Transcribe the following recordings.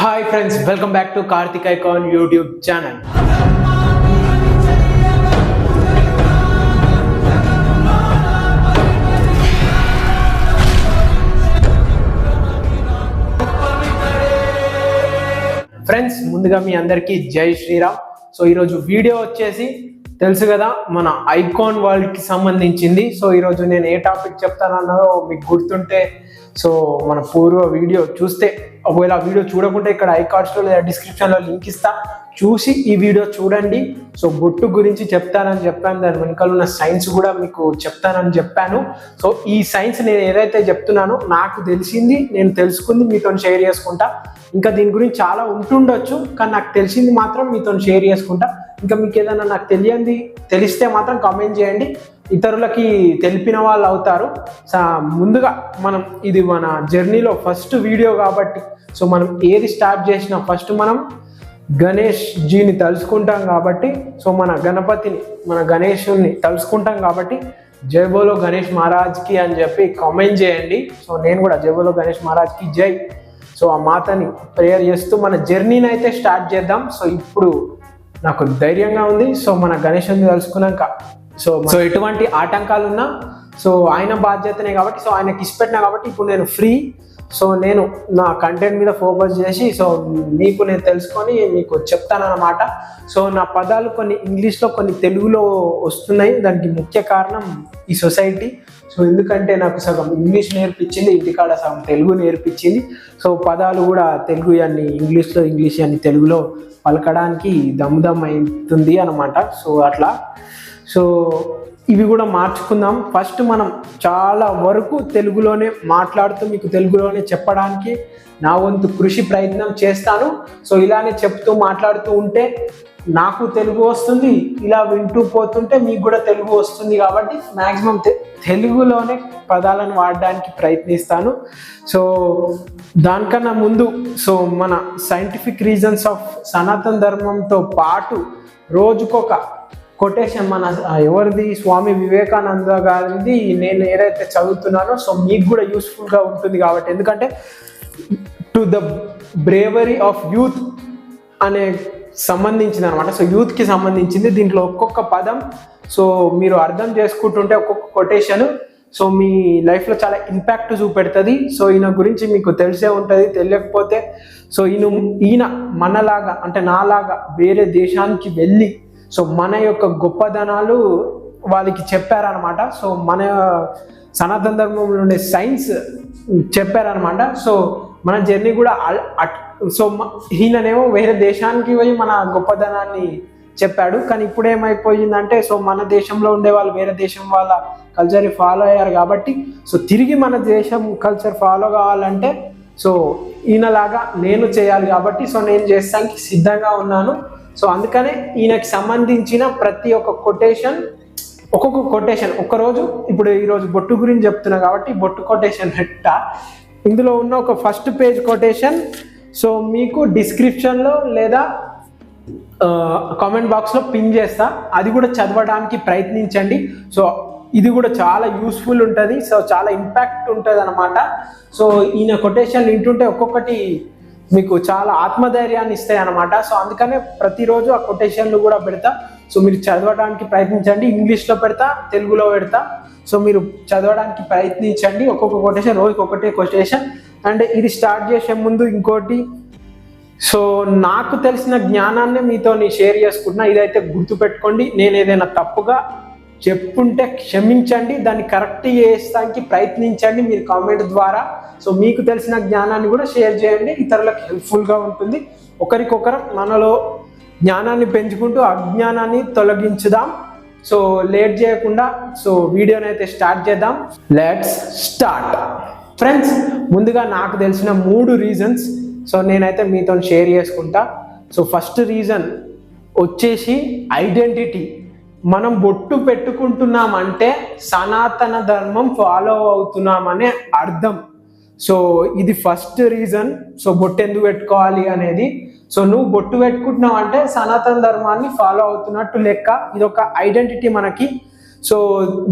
Hi friends welcome back to Karthik icon YouTube channel friends ముందుగా మీ అందరికీ జై శ్రీరామ్. సో ఈరోజు వీడియో వచ్చేసి తెలుసు కదా మన ఐకాన్ వరల్డ్కి సంబంధించింది. సో ఈరోజు నేను ఏ టాపిక్ చెప్తానన్నారో మీకు గుర్తుంటే సో మన పూర్వ వీడియో చూస్తే ఒకవేళ వీడియో చూడకుంటే ఇక్కడ ఐ కార్డ్స్లో లేదా డిస్క్రిప్షన్లో లింక్ ఇస్తా. చూసి ఈ వీడియో చూడండి. సో బొట్టు గురించి చెప్తానని చెప్పాను. దాని వెనుకలు ఉన్న సైన్స్ కూడా మీకు చెప్తానని చెప్పాను. సో ఈ సైన్స్ నేను ఏదైతే చెప్తున్నానో నాకు తెలిసింది నేను తెలుసుకుంది మీతో షేర్ చేసుకుంటా. ఇంకా దీని గురించి చాలా ఉంటుండొచ్చు కానీ నాకు తెలిసింది మాత్రం మీతో షేర్ చేసుకుంటా. ఇంకా మీకు ఏదైనా నాకు తెలియంది తెలిస్తే మాత్రం కామెంట్ చేయండి. ఇతరులకి తెలిపిన వాళ్ళు అవుతారు. ముందుగా మనం ఇది మన జర్నీలో ఫస్ట్ వీడియో కాబట్టి సో మనం ఏది స్టార్ట్ చేసినా ఫస్ట్ మనం గణేష్ జీని తలుచుకుంటాం కాబట్టి సో మన గణపతిని మన గణేషుని తలుచుకుంటాం కాబట్టి జై బోలో గణేష్ మహారాజ్కి అని చెప్పి కామెంట్ చేయండి. సో నేను కూడా జై బోలో గణేష్ మహారాజ్కి జై. సో ఆ మాతని ప్రేయర్ చేస్తూ మన జర్నీని అయితే స్టార్ట్ చేద్దాం. సో ఇప్పుడు నాకు ధైర్యంగా ఉంది. సో మన గణేషుని తలుచుకున్నాక. సో సో ఎటువంటి ఆటంకాలు ఉన్నా సో ఆయన బాధ్యతనే కాబట్టి సో ఆయనకి ఇష్టపెట్టినా కాబట్టి ఇప్పుడు నేను ఫ్రీ సో నేను నా కంటెంట్ మీద ఫోకస్ చేసి సో మీకు నేను తెలుసుకొని మీకు చెప్తానన్నమాట. సో నా పదాలు కొన్ని ఇంగ్లీష్లో కొన్ని తెలుగులో వస్తున్నాయి. దానికి ముఖ్య కారణం ఈ సొసైటీ సో ఎందుకంటే నాకు సగం ఇంగ్లీష్ నేర్పించింది ఇంటికాడ సగం తెలుగు నేర్పించింది. సో పదాలు కూడా తెలుగు అన్ని ఇంగ్లీష్లో ఇంగ్లీష్ అన్ని తెలుగులో పలకడానికి దమ్ముదమ్ అవుతుంది అనమాట సో అట్లా. సో ఇవి కూడా మార్చుకుందాం. ఫస్ట్ మనం చాలా వరకు తెలుగులోనే మాట్లాడుతూ మీకు తెలుగులోనే చెప్పడానికి నా వంతు కృషి ప్రయత్నం చేస్తాను. సో ఇలానే చెప్తూ మాట్లాడుతూ ఉంటే నాకు తెలుగు వస్తుంది ఇలా వింటూ పోతుంటే మీకు కూడా తెలుగు వస్తుంది కాబట్టి మ్యాక్సిమం తెలుగులోనే పదాలను వాడడానికి ప్రయత్నిస్తాను. సో దానికన్నా ముందు సో మన సైంటిఫిక్ రీజన్స్ ఆఫ్ సనాతన ధర్మంతో పాటు రోజుకొక కొటేషన్ మన ఎవరిది? స్వామి వివేకానంద గారిది నేను ఏదైతే చదువుతున్నానో సో మీకు కూడా యూస్ఫుల్గా ఉంటుంది కాబట్టి. ఎందుకంటే to the bravery of youth అనే సంబంధించింది అనమాట సో యూత్కి సంబంధించింది దీంట్లో ఒక్కొక్క పదం. సో మీరు అర్థం చేసుకుంటుంటే ఒక్కొక్క కొటేషన్. సో మీ లైఫ్లో చాలా ఇంపాక్ట్ చూపెడుతుంది. సో ఈయన గురించి మీకు తెలిసే ఉంటుంది తెలియకపోతే. సో ఈయన ఈయన మనలాగా అంటే నాలాగా వేరే దేశానికి వెళ్ళి సో మన యొక్క గొప్పదనాలు వాళ్ళకి చెప్పారనమాట సో మన సనాతన ధర్మంలో ఉండే సైన్స్ చెప్పారనమాట సో మన జర్నీ కూడా అల్- అట్- సో ఈయననేమో వేరే దేశానికి పోయి మన గొప్పదనాన్ని చెప్పాడు. కానీ ఇప్పుడు ఏమైపోయిందంటే సో మన దేశంలో ఉండే వాళ్ళు వేరే దేశం వాళ్ళ కల్చర్ ఫాలో అయ్యారు కాబట్టి సో తిరిగి మన దేశం కల్చర్ ఫాలో కావాలంటే సో ఈయనలాగా నేను చేయాలి కాబట్టి సో నేను చేస్తానికి సిద్ధంగా ఉన్నాను. సో అందుకనే ఈయనకి సంబంధించిన ప్రతి ఒక్క కొటేషన్ ఒక్కొక్క కొటేషన్ ఒక్కరోజు ఇప్పుడు ఈరోజు బొట్టు గురించి చెప్తున్నా కాబట్టి బొట్టు కొటేషన్ పెట్ట. ఇందులో ఉన్న ఒక ఫస్ట్ పేజ్ కొటేషన్ సో మీకు డిస్క్రిప్షన్లో లేదా కామెంట్ బాక్స్లో పిన్ చేస్తా. అది కూడా చదవడానికి ప్రయత్నించండి. సో ఇది కూడా చాలా యూస్ఫుల్ ఉంటుంది. సో చాలా ఇంపాక్ట్ ఉంటుంది అనమాట సో ఈయన కొటేషన్ వింటుంటే ఒక్కొక్కటి మీకు చాలా ఆత్మధైర్యాన్ని ఇస్తాయి అనమాట సో అందుకనే ప్రతిరోజు ఆ కొటేషన్లు కూడా పెడతా. సో మీరు చదవడానికి ప్రయత్నించండి. ఇంగ్లీష్లో పెడతా తెలుగులో పెడతా. సో మీరు చదవడానికి ప్రయత్నించండి. ఒక్కొక్క కొటేషన్ రోజుకి ఒకటే కొటేషన్ అండ్ ఇది స్టార్ట్ చేసే ముందు ఇంకోటి. సో నాకు తెలిసిన జ్ఞానాన్ని మీతో షేర్ చేసుకుంటున్నా. ఇదైతే గుర్తుపెట్టుకోండి. నేను ఏదైనా తప్పుగా చెప్పుంటే క్షమించండి. దాన్ని కరెక్ట్ చేస్తానికి ప్రయత్నించండి మీరు కామెంట్ ద్వారా. సో మీకు తెలిసిన జ్ఞానాన్ని కూడా షేర్ చేయండి. ఇతరులకు హెల్ప్ఫుల్గా ఉంటుంది. ఒకరికొకరం మనలో జ్ఞానాన్ని పెంచుకుంటూ అజ్ఞానాన్ని తొలగించుదాం. సో లేట్ చేయకుండా సో వీడియోని అయితే స్టార్ట్ చేద్దాం. లెట్స్ స్టార్ట్ ఫ్రెండ్స్ ముందుగా నాకు తెలిసిన మూడు రీజన్స్ సో నేనైతే మీతో షేర్ చేసుకుంటా. సో ఫస్ట్ రీజన్ వచ్చేసి ఐడెంటిటీ మనం బొట్టు పెట్టుకుంటున్నామంటే సనాతన ధర్మం ఫాలో అవుతున్నామనే అర్థం. సో ఇది ఫస్ట్ రీజన్ సో బొట్టు ఎందుకు పెట్టుకోవాలి అనేది. సో నువ్వు బొట్టు పెట్టుకుంటున్నావు అంటే సనాతన ధర్మాన్ని ఫాలో అవుతున్నట్టు లెక్క. ఇది ఒక ఐడెంటిటీ మనకి. సో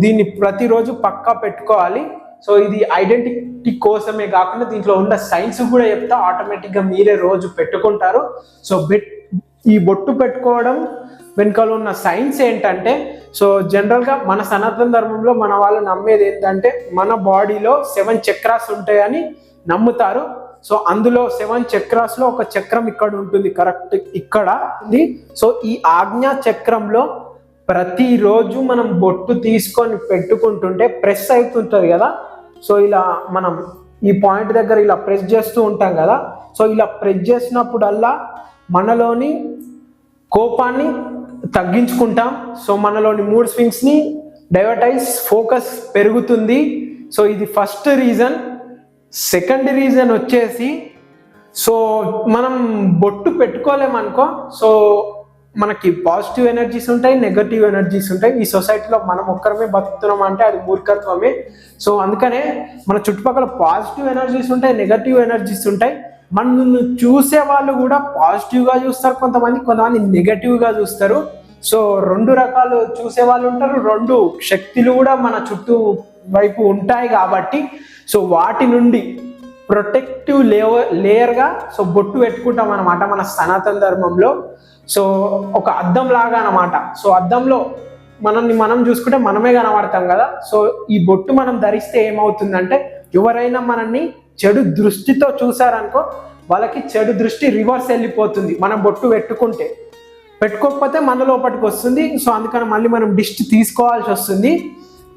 దీన్ని ప్రతిరోజు పక్కా పెట్టుకోవాలి. సో ఇది ఐడెంటిటీ కోసమే కాకుండా దీంట్లో ఉన్న సైన్స్ కూడా చెప్తా. ఆటోమేటిక్గా మీరే రోజు పెట్టుకుంటారు. సో బెట్ ఈ బొట్టు పెట్టుకోవడం వెనుకలు ఉన్న సైన్స్ ఏంటంటే సో జనరల్గా మన సనాతన ధర్మంలో మన వాళ్ళు నమ్మేది ఏంటంటే మన బాడీలో సెవెన్ చక్రాస్ ఉంటాయని నమ్ముతారు. సో అందులో సెవెన్ చక్రాస్లో ఒక చక్రం ఇక్కడ ఉంటుంది. కరెక్ట్ ఇక్కడ ఉంది. సో ఈ ఆజ్ఞా చక్రంలో ప్రతిరోజు మనం బొట్టు తీసుకొని పెట్టుకుంటుంటే ప్రెస్ అవుతుంటుంది కదా. సో ఇలా మనం ఈ పాయింట్ దగ్గర ఇలా ప్రెస్ చేస్తూ ఉంటాం కదా సో ఇలా ప్రెస్ చేసినప్పుడల్లా మనలోని కోపాన్ని తగ్గించుకుంటాం. సో మనలోని మూడ్ స్వింగ్స్ని డైవర్టైజ్ ఫోకస్ పెరుగుతుంది. సో ఇది ఫస్ట్ రీజన్ సెకండ్ రీజన్ వచ్చేసి సో మనం బొట్టు పెట్టుకోలేమనుకో సో మనకి పాజిటివ్ ఎనర్జీస్ ఉంటాయి నెగటివ్ ఎనర్జీస్ ఉంటాయి. ఈ సొసైటీలో మనం ఒక్కరమే బతుకుతున్నాం అంటే అది మూర్ఖత్వమే. సో అందుకనే మన చుట్టుపక్కల పాజిటివ్ ఎనర్జీస్ ఉంటాయి నెగటివ్ ఎనర్జీస్ ఉంటాయి. మనల్ని చూసే వాళ్ళు కూడా పాజిటివ్గా చూస్తారు కొంతమంది కొంతమంది నెగటివ్గా చూస్తారు. సో రెండు రకాలు చూసే వాళ్ళు ఉంటారు రెండు శక్తులు కూడా మన చుట్టూ వైపు ఉంటాయి కాబట్టి. సో వాటి నుండి ప్రొటెక్టివ్ లేయర్ లేయర్గా సో బొట్టు పెట్టుకుంటాం అనమాట మన సనాతన ధర్మంలో. సో ఒక అద్దం లాగా అనమాట సో అద్దంలో మనల్ని మనం చూసుకుంటే మనమే కనబడతాం కదా. సో ఈ బొట్టు మనం ధరిస్తే ఏమవుతుందంటే ఎవరైనా మనల్ని చెడు దృష్టితో చూసారనుకో వాళ్ళకి చెడు దృష్టి రివర్స్ వెళ్ళిపోతుంది. మనం బొట్టు పెట్టుకుంటే. పెట్టుకోకపోతే మన లోపలికి వస్తుంది. సో అందుకని మళ్ళీ మనం డిస్ట్ తీసుకోవాల్సి వస్తుంది.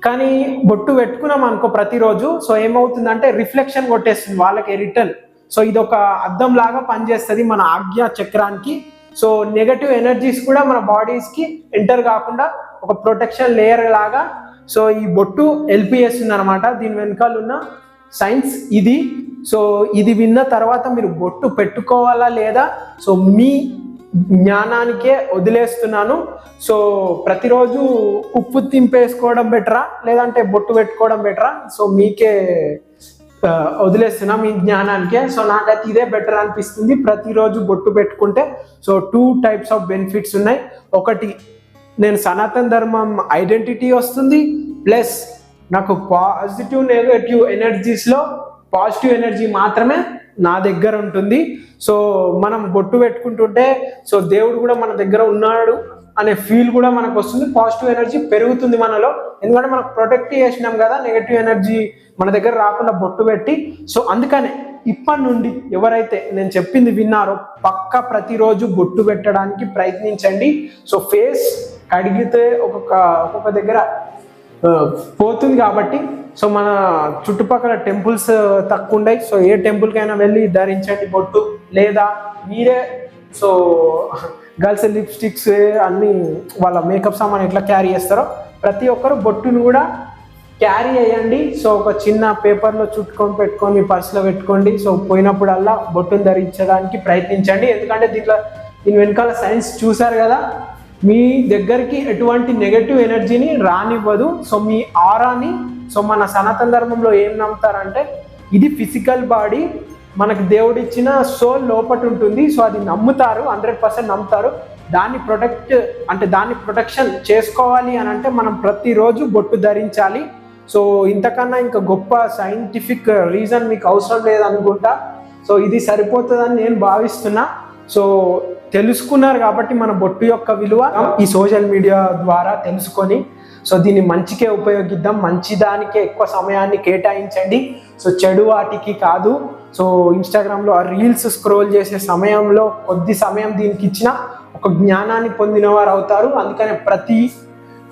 కానీ బొట్టు పెట్టుకున్నాం అనుకో ప్రతిరోజు. సో ఏమవుతుందంటే రిఫ్లెక్షన్ కొట్టేస్తుంది వాళ్ళకి రిటర్న్. సో ఇది ఒక అద్దం లాగా పనిచేస్తుంది మన ఆజ్ఞా చక్రానికి. సో నెగటివ్ ఎనర్జీస్ కూడా మన బాడీస్కి ఎంటర్ కాకుండా ఒక ప్రొటెక్షన్ లేయర్ లాగా. సో ఈ బొట్టు హెల్ప్ చేస్తుంది అనమాట దీని వెనకాల ఉన్న సైన్స్ ఇది. సో ఇది విన్న తర్వాత మీరు బొట్టు పెట్టుకోవాలా లేదా? సో మీ జ్ఞానానికే వదిలేస్తున్నాను. సో ప్రతిరోజు ఉప్పు తింపేసుకోవడం బెటరా? లేదంటే బొట్టు పెట్టుకోవడం బెటరా? సో మీకే వదిలేస్తున్నా మీ జ్ఞానానికే. సో నాకైతే ఇదే బెటర్ అనిపిస్తుంది. ప్రతిరోజు బొట్టు పెట్టుకుంటే so two types of benefits ఉన్నాయి. ఒకటి నేను సనాతన ధర్మం ఐడెంటిటీ వస్తుంది. ప్లస్ నాకు పాజిటివ్ నెగటివ్ ఎనర్జీస్లో పాజిటివ్ ఎనర్జీ మాత్రమే నా దగ్గర ఉంటుంది. సో మనం బొట్టు పెట్టుకుంటుంటే సో దేవుడు కూడా మన దగ్గర ఉన్నాడు అనే ఫీల్ కూడా మనకు వస్తుంది. పాజిటివ్ ఎనర్జీ పెరుగుతుంది మనలో. ఎందుకంటే మనం ప్రొటెక్ట్ చేసినాం కదా నెగటివ్ ఎనర్జీ మన దగ్గర రాకుండా బొట్టు పెట్టి. సో అందుకనే ఇప్పటి నుండి ఎవరైతే నేను చెప్పింది విన్నారో పక్క ప్రతిరోజు బొట్టు పెట్టడానికి ప్రయత్నించండి. సో ఫేస్ కడిగితే ఒక్కొక్క ఒక్కొక్క దగ్గర పోతుంది కాబట్టి సో మన చుట్టుపక్కల టెంపుల్స్ తక్కువ ఉన్నాయి సో ఏ టెంపుల్కైనా వెళ్ళి ధరించండి బొట్టు. లేదా మీరే సో గర్ల్స్ లిప్స్టిక్స్ అన్ని వాళ్ళ మేకప్ సామాన్ ఎట్లా క్యారీ చేస్తారో ప్రతి ఒక్కరు బొట్టును కూడా క్యారీ అయ్యండి సో ఒక చిన్న పేపర్లో చుట్టుకొని పెట్టుకొని పర్స్లో పర్సులో పెట్టుకోండి. సో పోయినప్పుడల్లా బొట్టును ధరించడానికి ప్రయత్నించండి. ఎందుకంటే దీంట్లో దీని వెనకాల సైన్స్ చూసారు కదా మీ దగ్గరికి ఎటువంటి నెగటివ్ ఎనర్జీని రానివ్వదు. సో మీ ఆరాని సో మన సనాతన ధర్మంలో ఏం నమ్ముతారంటే ఇది ఫిజికల్ బాడీ మనకు దేవుడిచ్చిన సోల్ లోపట ఉంటుంది సో అది నమ్ముతారు హండ్రెడ్ పర్సెంట్ నమ్ముతారు. దాన్ని ప్రొటెక్ట్ అంటే దాన్ని ప్రొటెక్షన్ చేసుకోవాలి అని అంటే మనం ప్రతిరోజు బొట్టు ధరించాలి. సో ఇంతకన్నా ఇంకా గొప్ప సైంటిఫిక్ రీజన్ మీకు అవసరం లేదనుకుంటా. సో ఇది సరిపోతుందని నేను భావిస్తున్నా. సో తెలుసుకున్నారు కాబట్టి మన బొట్టు యొక్క విలువ ఈ సోషల్ మీడియా ద్వారా తెలుసుకొని సో దీన్ని మంచికే ఉపయోగిద్దాం మంచి దానికే ఎక్కువ సమయాన్ని కేటాయించండి. సో చెడు వాటికి కాదు. సో ఇన్స్టాగ్రామ్లో ఆ రీల్స్ స్క్రోల్ చేసే సమయంలో కొద్ది సమయం దీనికి ఇచ్చిన ఒక జ్ఞానాన్ని పొందిన వారు అవుతారు. అందుకనే ప్రతి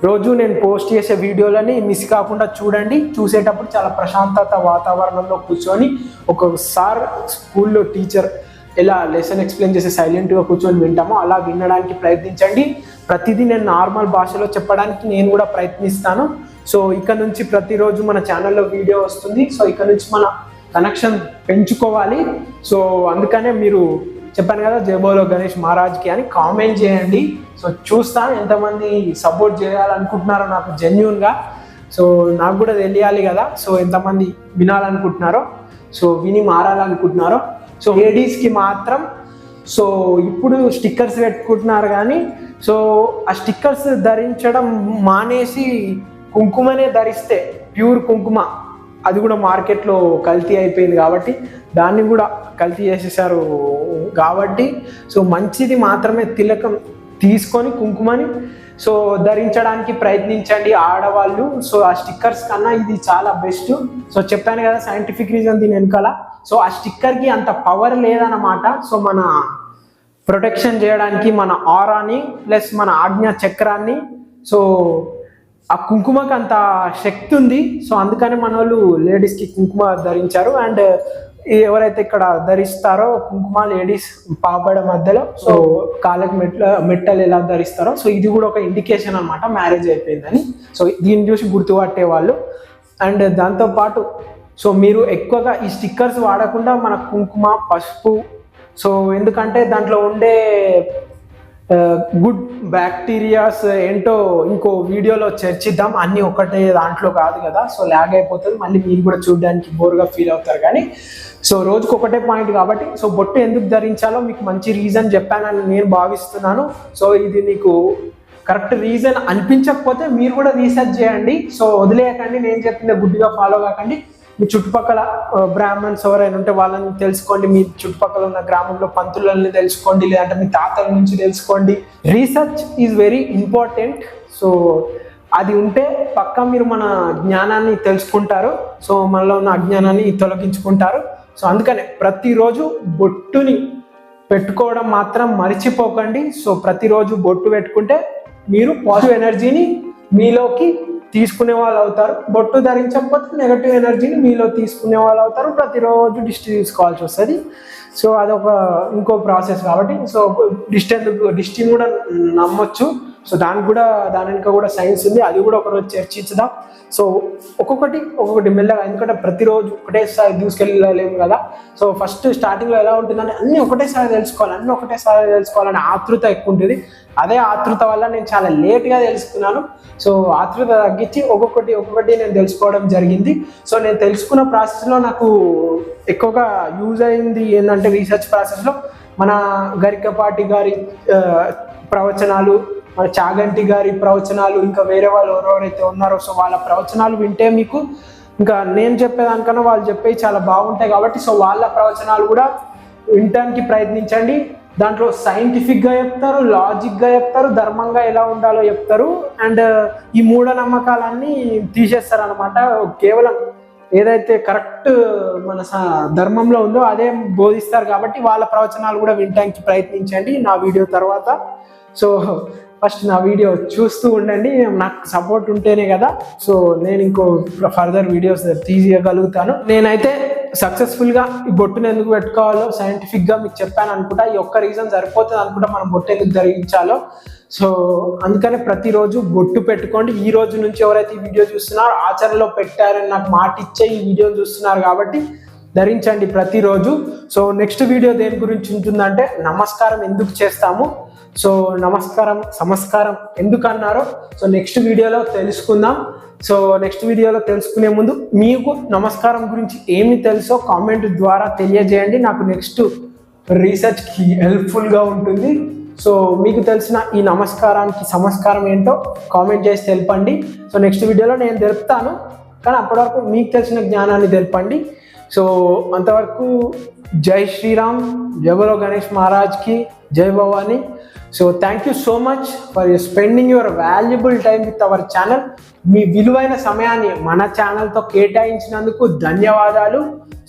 రోజు నేను పోస్ట్ చేసే వీడియోలని మిస్ కాకుండా చూడండి. చూసేటప్పుడు చాలా ప్రశాంతత వాతావరణంలో కూర్చొని ఒక సార్ స్కూల్లో టీచర్ ఎలా లెసన్ ఎక్స్ప్లెయిన్ చేసి సైలెంట్గా కూర్చొని వింటామో అలా వినడానికి ప్రయత్నించండి. ప్రతిదీ నేను నార్మల్ భాషలో చెప్పడానికి నేను కూడా ప్రయత్నిస్తాను. సో ఇక నుంచి ప్రతిరోజు మన ఛానల్లో వీడియో వస్తుంది. సో ఇక నుంచి మన కనెక్షన్ పెంచుకోవాలి. సో అందుకనే మీరు చెప్పాను కదా జయబోలో గణేష్ మహారాజ్కి అని కామెంట్ చేయండి. సో చూస్తాను ఎంతమంది సపోర్ట్ చేయాలనుకుంటున్నారో నాకు జెన్యున్గా. సో నాకు కూడా తెలియాలి కదా సో ఎంతమంది వినాలనుకుంటున్నారో సో విని మారాలనుకుంటున్నారో. సో లేడీస్కి మాత్రం సో ఇప్పుడు స్టిక్కర్స్ పెట్టుకుంటున్నారు కానీ సో ఆ స్టిక్కర్స్ ధరించడం మానేసి కుంకుమనే ధరిస్తే ప్యూర్ కుంకుమ అది కూడా మార్కెట్లో కల్తీ అయిపోయింది కాబట్టి దాన్ని కూడా కల్తీ చేసేసారు కాబట్టి సో మంచిది మాత్రమే తిలకం తీసుకొని కుంకుమని సో ధరించడానికి ప్రయత్నించండి ఆడవాళ్ళు. సో ఆ స్టిక్కర్స్ కన్నా ఇది చాలా బెస్ట్. సో చెప్పాను కదా సైంటిఫిక్ రీజన్ దీని వెనకాల. సో ఆ స్టిక్కర్కి అంత పవర్ లేదన్నమాట. సో మన ప్రొటెక్షన్ చేయడానికి మన ఆరాని ప్లస్ మన ఆజ్ఞ చక్రాన్ని. సో ఆ కుంకుమకి అంత శక్తి ఉంది. సో అందుకని మన వాళ్ళు లేడీస్కి కుంకుమ ధరించారు. అండ్ ఎవరైతే ఇక్కడ ధరిస్తారో కుంకుమ లేడీస్ పాపడ మధ్యలో సో కాళ్ళకి మెట్ల మెట్టలు ఎలా ధరిస్తారో. సో ఇది కూడా ఒక ఇండికేషన్ అన్నమాట మ్యారేజ్ అయిపోయిందని. సో దీన్ని చూసి గుర్తుపట్టే వాళ్ళు అండ్ దాంతోపాటు సో మీరు ఎక్కువగా ఈ స్టిక్కర్స్ వాడకుండా మన కుంకుమ పసుపు సో ఎందుకంటే దాంట్లో ఉండే గుడ్ బ్యాక్టీరియాస్ ఏంటో ఇంకో వీడియోలో చర్చిద్దాం. అన్నీ ఒకటే దాంట్లో కాదు కదా. సో ల్యాగ్ అయిపోతుంది. మళ్ళీ మీరు కూడా చూడడానికి బోర్గా ఫీల్ అవుతారు కానీ సో రోజుకు ఒకటే పాయింట్ కాబట్టి సో బొట్టు ఎందుకు ధరించాలో మీకు మంచి రీజన్ చెప్పానని నేను భావిస్తున్నాను. సో ఇది మీకు కరెక్ట్ రీజన్ అనిపించకపోతే మీరు కూడా రీసెర్చ్ చేయండి. సో వదిలేయకండి. నేను చెప్పింది గుడ్డిగా ఫాలో కాకండి. మీ చుట్టుపక్కల బ్రాహ్మణ్స్ ఎవరైనా ఉంటే వాళ్ళని తెలుసుకోండి. మీ చుట్టుపక్కల ఉన్న గ్రామంలో పంతులని తెలుసుకోండి లేదంటే మీ తాతల నుంచి తెలుసుకోండి. Research is very important so అది ఉంటే పక్కా మీరు మన జ్ఞానాన్ని తెలుసుకుంటారు. సో మనలో ఉన్న అజ్ఞానాన్ని తొలగించుకుంటారు. సో అందుకనే ప్రతిరోజు బొట్టుని పెట్టుకోవడం మాత్రం మర్చిపోకండి. సో ప్రతిరోజు బొట్టు పెట్టుకుంటే మీరు పాజిటివ్ ఎనర్జీని మీలోకి తీసుకునే వాళ్ళు అవుతారు. బొట్టు ధరించకపోతే నెగటివ్ ఎనర్జీని మీలో తీసుకునే వాళ్ళు అవుతారు. ప్రతిరోజు దిష్టి తీసుకోవాల్సి వస్తుంది. సో అదొక ఇంకో ప్రాసెస్ కాబట్టి సో డిస్టెన్స్ దిష్టిని కూడా నమ్మొచ్చు. సో దానికి కూడా దాని వెనుక కూడా సైన్స్ ఉంది. అది కూడా ఒకరోజు చర్చించుదాం. సో ఒక్కొక్కటి ఒక్కొక్కటి మెల్లగా. ఎందుకంటే ప్రతిరోజు ఒకటేసారి తీసుకెళ్ళలేము కదా. సో ఫస్ట్ స్టార్టింగ్లో ఎలా ఉంటుందంటే అన్నీ ఒకటేసారి తెలుసుకోవాలి. అన్నీ ఒకటేసారి తెలుసుకోవాలని ఆతృత ఎక్కువ ఉంటుంది. అదే ఆతృత వల్ల నేను చాలా లేట్గా తెలుసుకున్నాను. సో ఆతృత తగ్గించి ఒక్కొక్కటి ఒక్కొక్కటి నేను తెలుసుకోవడం జరిగింది. సో నేను తెలుసుకున్న ప్రాసెస్లో నాకు ఎక్కువగా యూజ్ అయింది ఏంటంటే రీసెర్చ్ ప్రాసెస్లో మన గరికపాటి గారి ప్రవచనాలు మన చాగంటి గారి ప్రవచనాలు ఇంకా వేరే వాళ్ళు ఎవరెవరైతే ఉన్నారో సో వాళ్ళ ప్రవచనాలు వింటే మీకు ఇంకా నేను చెప్పేదానికన్నా వాళ్ళు చెప్పేవి చాలా బాగుంటాయి కాబట్టి సో వాళ్ళ ప్రవచనాలు కూడా వినటానికి ప్రయత్నించండి. దాంట్లో సైంటిఫిక్గా చెప్తారు లాజిక్గా చెప్తారు ధర్మంగా ఎలా ఉండాలో చెప్తారు. అండ్ ఈ మూఢనమ్మకాలన్నీ తీసేస్తారు అనమాట కేవలం ఏదైతే కరెక్ట్ మన ధర్మంలో ఉందో అదే బోధిస్తారు కాబట్టి వాళ్ళ ప్రవచనాలు కూడా వినటానికి ప్రయత్నించండి నా వీడియో తర్వాత. సో ఫస్ట్ నా వీడియో చూస్తూ ఉండండి. నాకు సపోర్ట్ ఉంటేనే కదా. సో నేను ఇంకో ఫర్దర్ వీడియోస్ తీయగలుగుతాను నేనైతే సక్సెస్ఫుల్గా ఈ బొట్టును ఎందుకు పెట్టుకోవాలో సైంటిఫిక్గా మీకు చెప్పాను అనుకుంటా. ఈ ఒక్క రీజన్ సరిపోతుంది అనుకుంటా మనం బొట్టు ఎందుకు ధరించాలో. సో అందుకనే ప్రతిరోజు బొట్టు పెట్టుకోండి. ఈ రోజు నుంచి ఎవరైతే ఈ వీడియో చూస్తున్నారో ఆచరణలో పెట్టారని నాకు మాట ఇచ్చే ఈ వీడియో చూస్తున్నారు కాబట్టి ధరించండి ప్రతిరోజు. సో నెక్స్ట్ వీడియో దేని గురించి ఉంటుందంటే నమస్కారం ఎందుకు చేస్తాము? సో నమస్కారం నమస్కారం ఎందుకు అన్నారో సో నెక్స్ట్ వీడియోలో తెలుసుకుందాం. సో నెక్స్ట్ వీడియోలో తెలుసుకునే ముందు మీకు నమస్కారం గురించి ఏమి తెలుసో కామెంట్ ద్వారా తెలియజేయండి. నాకు నెక్స్ట్ రీసెర్చ్కి హెల్ప్ఫుల్గా ఉంటుంది. సో మీకు తెలిసిన ఈ నమస్కారానికి సమస్కారం ఏంటో కామెంట్ చేసి తెలపండి. సో నెక్స్ట్ వీడియోలో నేను తెలుపుతాను. కానీ అప్పటివరకు మీకు తెలిసిన జ్ఞానాన్ని తెలపండి. సో అంతవరకు జై శ్రీరామ్ జై గణేష్ మహారాజ్కి జై Bhavani. So thank you so much for you spending your valuable time with our channel మీ విలువైన సమయాన్ని మన ఛానల్తో కేటాయించినందుకు ధన్యవాదాలు.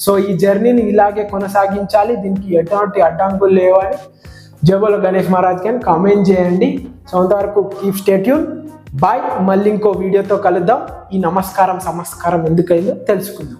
సో ఈ జర్నీని ఇలాగే కొనసాగించాలి. దీనికి ఎటువంటి అడ్డంకులు లేవని జబోలో గణేష్ మహారాజ్కి అని కామెంట్ చేయండి. సో అంతవరకు కీప్ స్టేట్యూన్ బాయ్ మళ్ళీ ఇంకో వీడియోతో కలుద్దాం. ఈ నమస్కారం సమస్కారం ఎందుకైందో తెలుసుకుందాం.